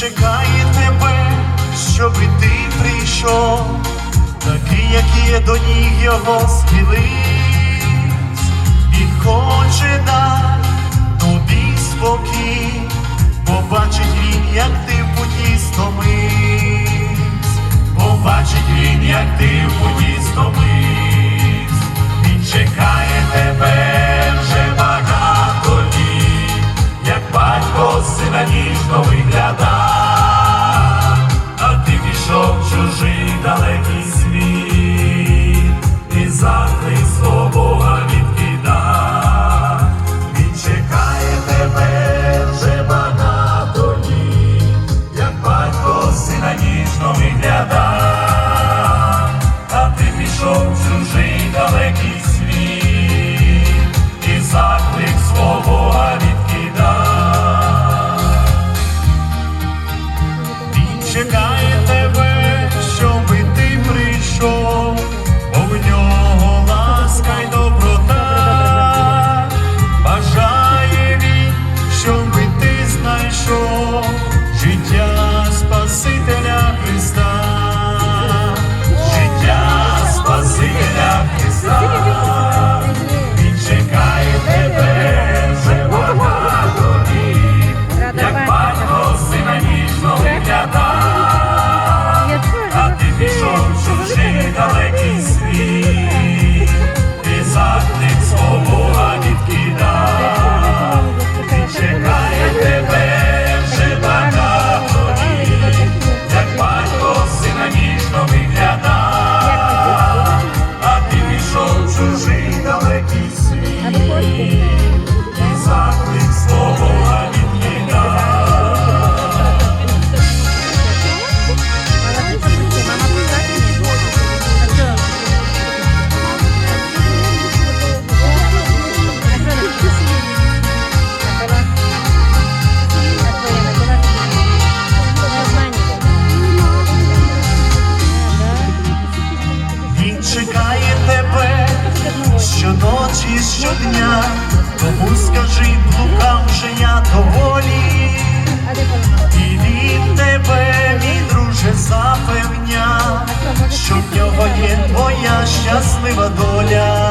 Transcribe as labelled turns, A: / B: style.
A: чекає тебе, щоб і ти прийшов, такий, як є до ніг його сміливий. сина ніжно вигляда, а ти пішов чужий далекий світ. чекає тебе, щоби ти прийшов, бо в нього ласка й доброта, бажає він, щоби ти знайшов. Dans les qui suit, qui s'applique sans. ти щодня, тому скажи, блукав вже я доволі, і від тебе, мій друже, запевня, що в нього є твоя щаслива доля.